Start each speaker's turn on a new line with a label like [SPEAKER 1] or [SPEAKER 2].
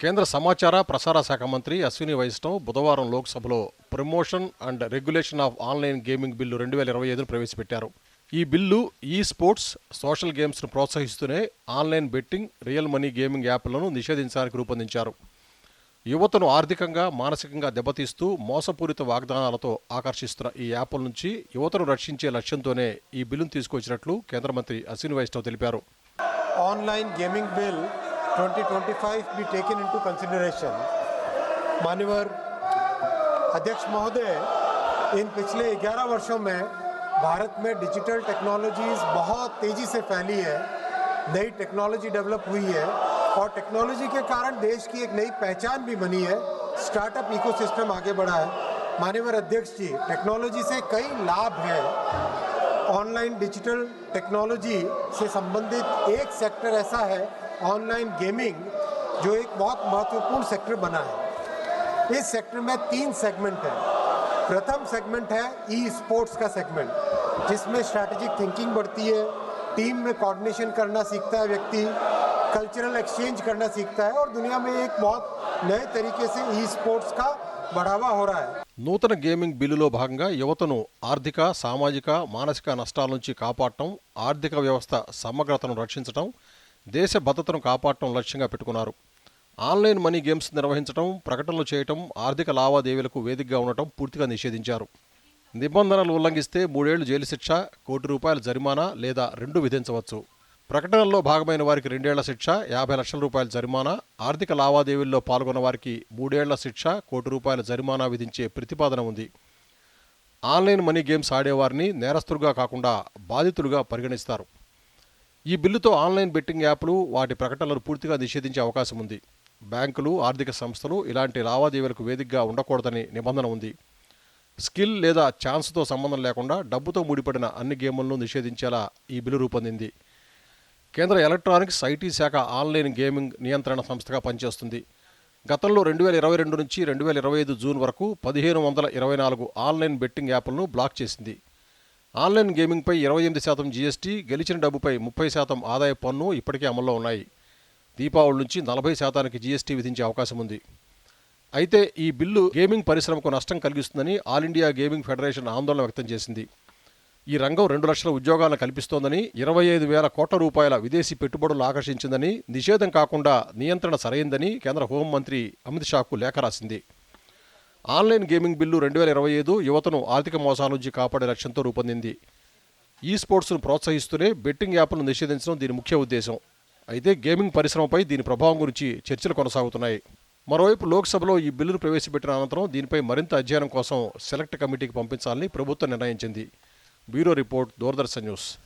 [SPEAKER 1] కేంద్ర సమాచార ప్రసార శాఖ మంత్రి అశ్విని వైష్ణవ్ బుధవారం లోక్సభలో promotion and regulation of online gaming bill రెండు వేల ఇరవై ఐదును ప్రవేశపెట్టారు. ఈ బిల్లు ఈ స్పోర్ట్స్ సోషల్ గేమ్స్ను ప్రోత్సహిస్తూనే online betting real money gaming యాప్లను నిషేధించడానికి రూపొందించారు. యువతను ఆర్థికంగా మానసికంగా దెబ్బతీస్తూ మోసపూరిత వాగ్దానాలతో ఆకర్షిస్తున్న ఈ యాప్ల నుంచి యువతను రక్షించే లక్ష్యంతోనే ఈ బిల్లును తీసుకొచ్చినట్లు కేంద్ర మంత్రి అశ్విని వైష్ణవ్ తెలిపారు.
[SPEAKER 2] Online gaming bill 2025 be taken into consideration. मान्यवर अध्यक्ष महोदय, इन पिछले 11 वर्षों में भारत में डिजिटल टेक्नोलॉजीज़ बहुत तेज़ी से फैली है, नई टेक्नोलॉजी डेवलप हुई है, और टेक्नोलॉजी के कारण देश की एक नई पहचान भी बनी है स्टार्टअप इकोसिस्टम आगे बढ़ा है मान्यवर अध्यक्ष जी टेक्नोलॉजी से कई लाभ हैं ऑनलाइन डिजिटल टेक्नोलॉजी से संबंधित एक सेक्टर ऐसा है ऑनलाइन गेमिंग जो एक बहुत महत्वपूर्ण सेक्टर बना है इस सेक्टर में तीन सेगमेंट हैं प्रथम सेगमेंट है ई स्पोर्ट्स का सेगमेंट जिसमें स्ट्रैटेजिक थिंकिंग बढ़ती है टीम में कोऑर्डिनेशन करना सीखता है व्यक्ति कल्चरल एक्सचेंज करना सीखता है और दुनिया में एक बहुत नए तरीके से ई स्पोर्ट्स का बढ़ावा हो रहा है
[SPEAKER 1] నూతన గేమింగ్ బిల్లులో భాగంగా యువతను ఆర్థిక సామాజిక మానసిక నష్టాల నుంచి కాపాడటం ఆర్థిక వ్యవస్థ సమగ్రతను రక్షించటం దేశ భద్రతను కాపాడటం లక్ష్యంగా పెట్టుకున్నారు. ఆన్లైన్ మనీ గేమ్స్ నిర్వహించడం ప్రకటనలు చేయటం ఆర్థిక లావాదేవీలకు వేదికగా ఉండటం పూర్తిగా నిషేధించారు. నిబంధనలు ఉల్లంఘిస్తే మూడేళ్ళు జైలు శిక్ష కోటి రూపాయల జరిమానా లేదా రెండు విధించవచ్చు. ప్రకటనల్లో భాగమైన వారికి రెండేళ్ళ శిక్ష యాభై లక్షల రూపాయల జరిమానా ఆర్థిక లావాదేవీల్లో పాల్గొన్న వారికి మూడేళ్ళ శిక్ష కోటి రూపాయల జరిమానా విధించే ప్రతిపాదన ఉంది. ఆన్లైన్ మనీ గేమ్స్ ఆడేవారిని నేరస్తులుగా కాకుండా బాధితులుగా పరిగణిస్తారు. ఈ బిల్లుతో ఆన్లైన్ బెట్టింగ్ యాప్లు వాటి ప్రకటనలను పూర్తిగా నిషేధించే అవకాశం ఉంది. బ్యాంకులు ఆర్థిక సంస్థలు ఇలాంటి లావాదేవీలకు వేదికగా ఉండకూడదని నిబంధన ఉంది. స్కిల్ లేదా ఛాన్స్తో సంబంధం లేకుండా డబ్బుతో ముడిపడిన అన్ని గేములను నిషేధించేలా ఈ బిల్లు రూపొందింది. కేంద్ర ఎలక్ట్రానిక్స్ ఐటీ శాఖ ఆన్లైన్ గేమింగ్ నియంత్రణ సంస్థగా పనిచేస్తుంది. గతంలో రెండు వేల ఇరవై రెండు నుంచి రెండు వేల ఇరవై ఐదు జూన్ వరకు పదిహేను వందల ఇరవై నాలుగు ఆన్లైన్ బెట్టింగ్ యాప్లను బ్లాక్ చేసింది. ఆన్లైన్ గేమింగ్పై ఇరవై ఎనిమిది శాతం జీఎస్టీ గెలిచిన డబ్బుపై ముప్పై శాతం ఆదాయ పన్ను ఇప్పటికే అమల్లో ఉన్నాయి. దీపావళి నుంచి నలభై శాతానికి జీఎస్టీ విధించే అవకాశం ఉంది. అయితే ఈ బిల్లు గేమింగ్ పరిశ్రమకు నష్టం కలిగిస్తుందని ఆల్ ఇండియా గేమింగ్ ఫెడరేషన్ ఆందోళన వ్యక్తం చేసింది. ఈ రంగం రెండు లక్షల ఉద్యోగాలను కల్పిస్తోందని ఇరవై ఐదు వేల కోట్ల రూపాయల విదేశీ పెట్టుబడులు ఆకర్షించిందని నిషేధం కాకుండా నియంత్రణ సరైందని కేంద్ర హోంమంత్రి అమిత్ షాకు లేఖ రాసింది. ఆన్లైన్ గేమింగ్ బిల్లు రెండు వేల ఇరవై ఐదు యువతను ఆర్థిక మోసాల నుంచి కాపాడే లక్ష్యంతో రూపొందింది. ఈ స్పోర్ట్స్ను ప్రోత్సహిస్తూనే బెట్టింగ్ యాప్లను నిషేధించడం దీని ముఖ్య ఉద్దేశం. అయితే గేమింగ్ పరిశ్రమపై దీని ప్రభావం గురించి చర్చలు కొనసాగుతున్నాయి. మరోవైపు లోక్సభలో ఈ బిల్లును ప్రవేశపెట్టిన అనంతరం దీనిపై మరింత అధ్యయనం కోసం సెలెక్ట్ కమిటీకి పంపించాలని ప్రభుత్వం నిర్ణయించింది. Bureau report Doordarshan news.